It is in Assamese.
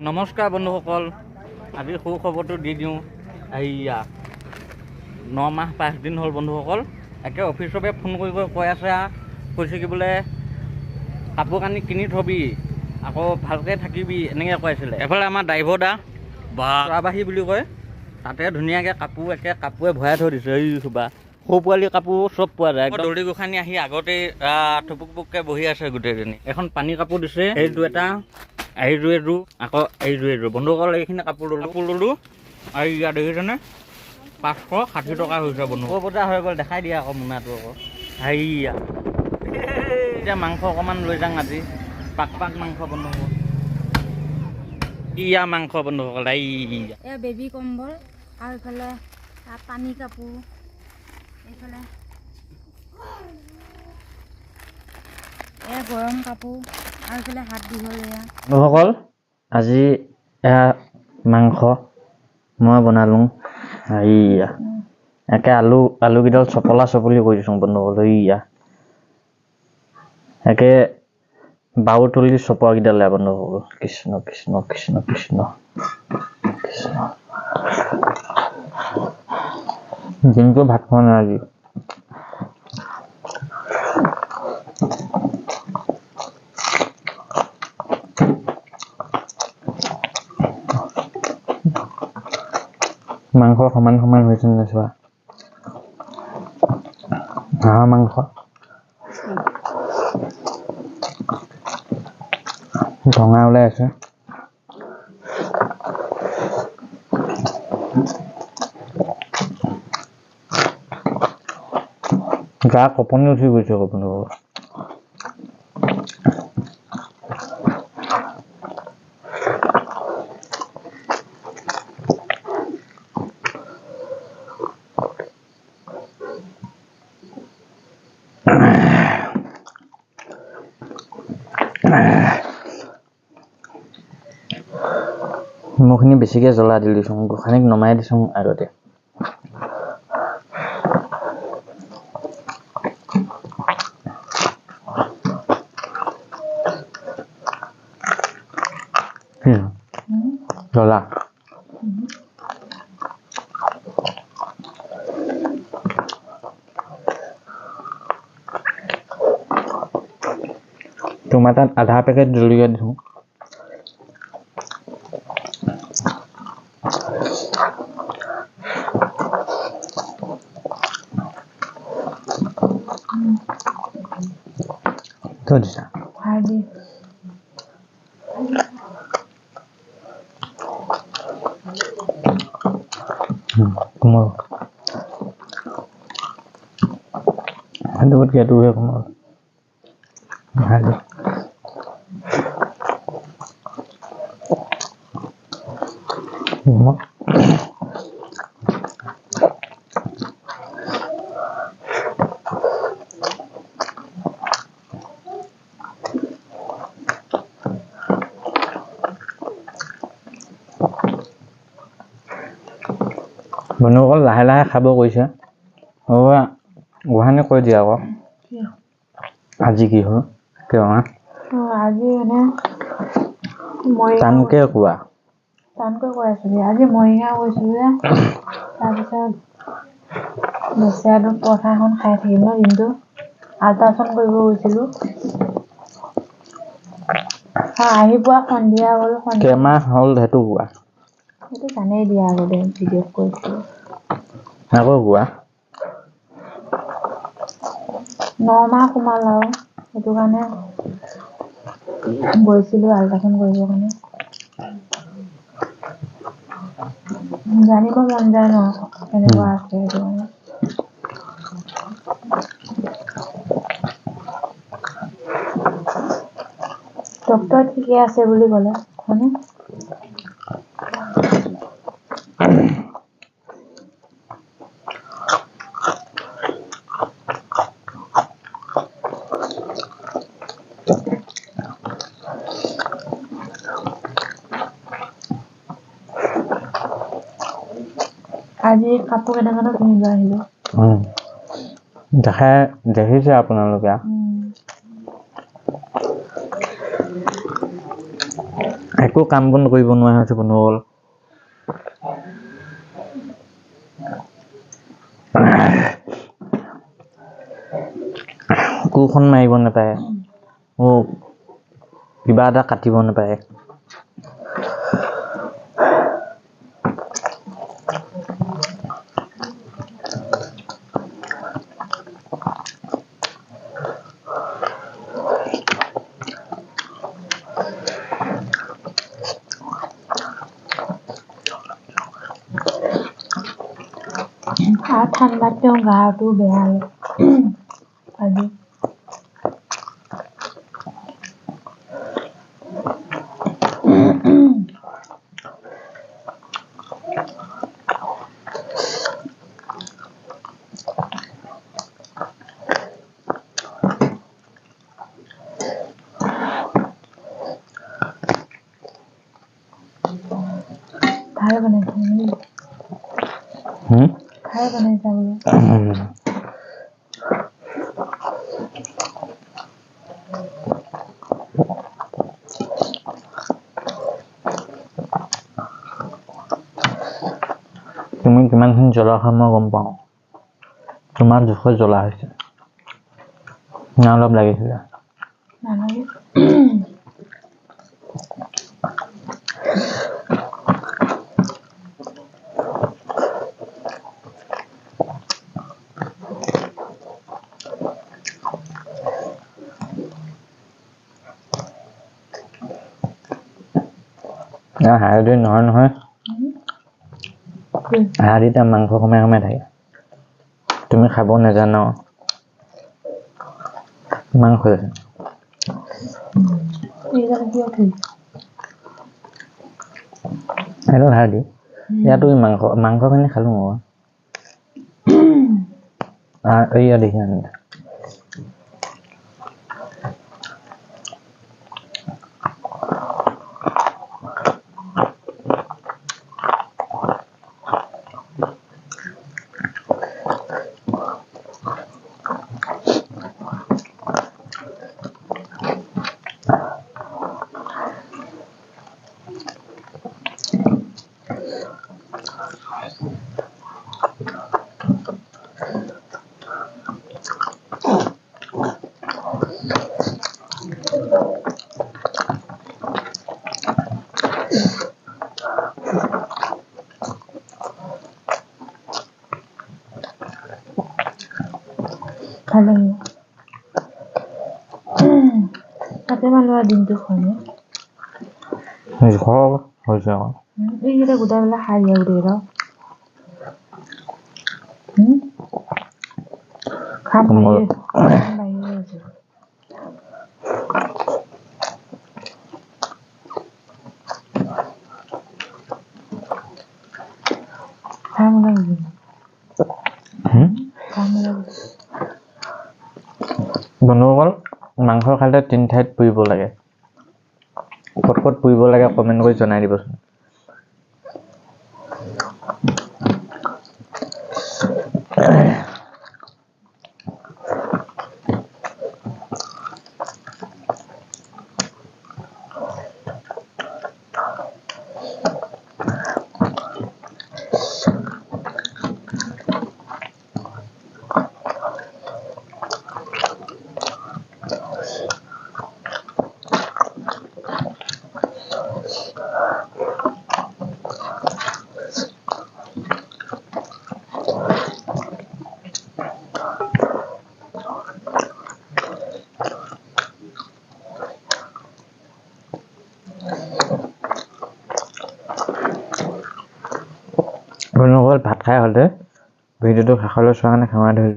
নমস্কাৰ বন্ধুসকল। আজি সু খবৰটো দি দিওঁ। এইয়া ন মাহ পাঁচদিন হ'ল বন্ধুসকল। একে অফিচৰ পৰা ফোন কৰি কৰি কৈ আছে কৈছে কি বোলে কাপোৰ কানি কিনি থবি আকৌ ভালকৈ থাকিবি এনেকৈ কৈ আছিলে। এফালে আমাৰ ড্ৰাইভৰ দা বা চৰাবাহী বুলি কয়। তাতে ধুনীয়াকৈ কাপোৰ একে কাপোৰে ভৰাই থৈ দিছে। এই সোপা সৰু পোৱালি কাপোৰ চব পোৱা যায়। দৌৰি গোসাঁনী আহি আগতেই থুপুক পুককৈ বহি আছে গোটেইজনী। এখন পানী কাপোৰ দিছে। এইটো এটা। এইটো এইটো আকৌ এইটো এইটো বন্ধুসকল এইখিনি কাপোৰ ল'লোঁ। কাপোৰ ল'লোঁ। আৰু ইয়াত দেখিছেনে? পাঁচশ ষাঠি টকা হৈছে বন্ধু। বজাৰ হৈ গ'ল দেখাই দিয়া আকৌ মোনাটো আকৌ। হাইয়া। এতিয়া মাংস অকণমান লৈ যাওঁ আজি। পাক পাক মাংস বন্ধু হ'ব। ইয়া মাংস বন্ধুসকল এয়া বেবী কম্বল আৰু এইফালে তাত পানী কাপোৰ। এইফালে। এয়া গৰম কাপোৰ। বন্ধুসকল আজি এয়া মাংস মই বনালোঁ। এইয়া। একে আলু আলুকেইডাল চপলা চপলি কৰি দিছোঁ বন্ধুসকল এইয়া। একে বাও তুলি চপৰাকেইডাল এয়া বন্ধুসকল কৃষ্ণ কৃষ্ণ কৃষ্ণ কৃষ্ণ কৃষ্ণ। দিনটো ভাত খোৱা নাই আজি। 망고 가만 가만 회전해 좋아 아 망고 정하우 레스 가 거품을 튀고 있어 거품을 নিমখখিনি বেছিকৈ জ্বলা দি দিছোঁ গোসানীক নমাই দিছোঁ আগতে। কি? জ্বলা? তোমাৰ তাত আধা পেকেট জলকীয়া দিছোঁ। Waduh. Kemal. Ada berkat dua বন্ধুসকল লাহে লাহে খাব কৈছে। হ'ব গোহানি কৈ দিয়া আকৌ। আজি কি হ'ল? কিয় হা আজি মানে মই টানকে কোৱা। টানকৈ কৈ আছোঁ দিয়া। আজি মৰিগাঁও গৈছিলোঁ যে। তাৰপিছত বেচেৰাটো পৰঠাখন খাই থাকিম ন দিনটো। আল্ট্ৰাচাউণ্ড কৰিব গৈছিলোঁ। আহি পোৱা সন্ধিয়া হ'ল সন্ধিয়া কেইমাহ হ'ল সেইটো কোৱা সেইটো জানেই দিয়া আগতে ভিডিঅ'ত কৈছিলোঁ আকৌ কোৱা নমাহ সোমাল আৰু সেইটো কাৰণে গৈছিলোঁ আল্ট্ৰাচাউণ্ড কৰিবৰ কাৰণে জানিব মন যায় ন কেনেকুৱা আছে সেইটো কাৰণে ডক্তৰ ঠিকে আছে বুলি ক'লে হয়নে? আজি কাপোৰ কেইটামানো কিনিব আহিলোঁ। দেখাই দেখিছে আপোনালোকে। একো কাম বন কৰিব নোৱাৰা হৈছে বন্ধুসকল কোৰখন মাৰিব নাপায়। কিবা এটা কাটিব নাপায়। ঠাণ্ডাত তেওঁ গাটো বেয়া লাগে তুমি কিমানখিনি জ্বলা খোৱা মই গম পাওঁ তোমাৰ জোখত জ্বলা হৈছে না অলপ লাগিছিলে না হাড়দি নহয় নহয়? হাড়দিটা মাংস সোমাই সোমাই থাকে। তুমি খাব নাজানা। মাংস থৈছ এইডাল হাড়দি ইয়াতো মাংস মাংসখিনি খালোঁ মই। আ- এইয়া দেখিছা قدما وردي دخوني مش خراب هرجع ايه ده وده ولا حاجة وريرة خمير خمير تعمل ايه؟ تعمل ايه؟ بنوغل মাংস খালে তিনি ঠাইত পুৰিব লাগে। ক'ত ক'ত পুৰিব লাগে কমেণ্ট কৰি জনাই দিবচোন। বন্ধুসকল ভাত খাই হ'লে ভিডিঅ'টো শেষলৈ চোৱাৰ কাৰণে ক্ষমা ধৰিলোঁ।